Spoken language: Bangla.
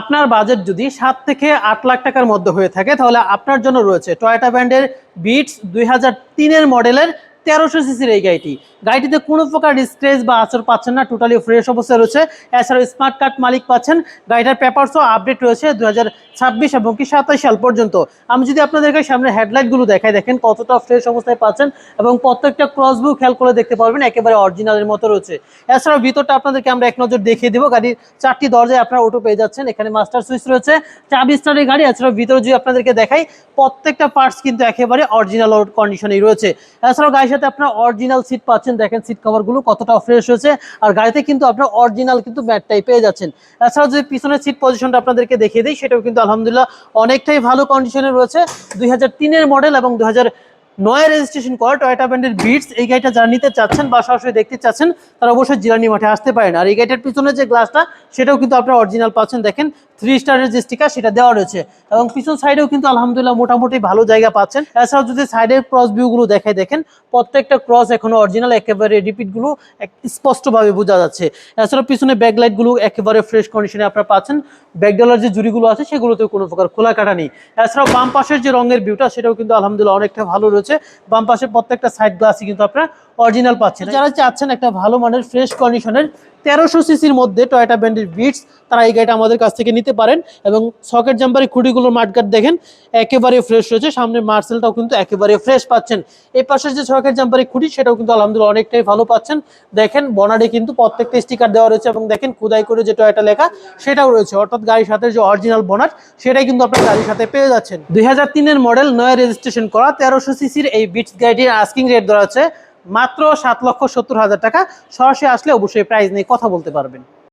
আপনার বাজেট যদি সাত থেকে আট লাখ টাকার মধ্যে হয়ে থাকে, তাহলে আপনার জন্য রয়েছে টয়োটা ব্র্যান্ডের বিটস দুই হাজার তিনের মডেলের তেরোশো সিসির এই গাড়িটি। গাড়িটিতে কোনো প্রকার স্ক্রেচ বা আচর পাচ্ছেন না টোটালি ফ্রেশ অবস্থায় রয়েছে। এছাড়াও স্মার্ট কার্ড মালিক পাচ্ছেন। গাড়িটার পেপারসও আপডেট রয়েছে দু ছাব্বিশ এবং কি সাতাশ সাল পর্যন্ত। আমি যদি আপনাদেরকে সামনে হেডলাইটগুলো দেখাই, দেখেন কতটা ফ্রেশ অবস্থায় পাচ্ছেন এবং প্রত্যেকটা ক্রসবু খেয়াল করে দেখতে পারবেন, একেবারে অরিজিনালের মতো রয়েছে। এছাড়াও ভিতরটা আপনাদেরকে আমরা এক নজর দেখিয়ে দেবো। গাড়ির চারটি দরজায় আপনারা অটো পেয়ে যাচ্ছেন। এখানে মাস্টার সুইচ রয়েছে। চাবি স্টারের গাড়ি, এছাড়াও ভিতরে যদি আপনাদেরকে দেখাই, প্রত্যেকটা পার্টস কিন্তু একেবারে অরিজিনাল কন্ডিশনেই রয়েছে। এছাড়াও গাড়ির সাথে আপনারা অরিজিনাল সিট পাচ্ছেন। দেখেন সিট কভারগুলো কতটা ফ্রেশ হয়েছে। আর গাড়িতে কিন্তু আপনার অরিজিনাল কিন্তু ম্যাটটাই পেয়ে যাচ্ছেন। এছাড়াও যদি পিছনের সিট পজিশনটা আপনাদেরকে দেখিয়ে দিই, সেটাও কিন্তু আলহামদুলিল্লাহ অনেকটাই ভালো কন্ডিশনে রয়েছে। দুই হাজার মডেল এবং দু হাজার নয় রেজিস্ট্রেশন করা টয়টা ব্র্যান্ডের বিটস এই গাড়িটা যারা নিতে চাচ্ছেন বা সরাসরি দেখতে চাচ্ছেন, তারা অবশ্যই জিরানি মাঠে আসতে পারেন। আর এই গাড়িটার পিছনে যে গ্লাসটা সেটাও কিন্তু আপনারা অরিজিনাল পাচ্ছেন। দেখেন থ্রি স্টারের যে স্টিকার সেটা দেওয়া রয়েছে। এবং পিছন সাইডেও কিন্তু আলহামদুলিল্লাহ মোটামুটি ভালো জায়গা পাচ্ছেন। এছাড়াও যদি সাইডের ক্রস ভিউগুলো দেখাই, দেখেন, প্রত্যেকটা ক্রস এখনও অরিজিনাল একেবারে রিপিটগুলো স্পষ্টভাবে বোঝা যাচ্ছে। এছাড়াও পিছনে ব্যাকলাইটগুলো একেবারে ফ্রেশ কন্ডিশনে আপনারা পাচ্ছেন। ব্যাকডালার যে জুড়িগুলো আছে সেগুলোতে কোনো প্রকার খোলা কাটা নেই। এছাড়াও বাম পাশের যে রঙের ভিউটা সেটাও কিন্তু আলহামদুলিল্লাহ অনেকটা ভালো রয়েছে। বাম পাশের প্রত্যেকটা সাইড গ্লাসই কিন্তু আপনারা অরিজিনাল পাচ্ছেন। যারা চাচ্ছেন একটা ভালো মানের ফ্রেশ কন্ডিশনের তেরোশো সিসির মধ্যে টয়োটা ব্র্যান্ডের বিটস তারা এই গাড়িটা আমাদের কাছ থেকে নিতে পারেন। এবং সকেট জাম্পারের খুঁটিগুলোর মাঠগাট দেখেন, একেবারে ফ্রেশ রয়েছে। সামনে মার্সেলটাও কিন্তু একেবারে ফ্রেশ পাচ্ছেন। এই পাশের যে সকেট জাম্পারের খুঁটি, সেটাও কিন্তু আলহামদুলিল্লাহ অনেকটাই ভালো পাচ্ছেন। দেখেন বনাডে কিন্তু প্রত্যেকটা স্টিকার দেওয়া রয়েছে এবং দেখেন, খুদাই করে যে টয়োটা লেখা, সেটাও রয়েছে। অর্থাৎ গাড়ির সাথে যে অরিজিনাল বনাট সেটাই কিন্তু আপনার গাড়ির সাথে পেয়ে যাচ্ছেন। দুই হাজার তিনের মডেল নয় রেজিস্ট্রেশন করা, তেরোশো সিসির এই বিটস গাড়িটির আস্কিং রেট ধরা হচ্ছে মাত্র সাত লক্ষ সত্তর হাজার টাকা। সরাসরি আসলে অবশ্যই প্রাইজ নিয়ে কথা বলতে পারবেন।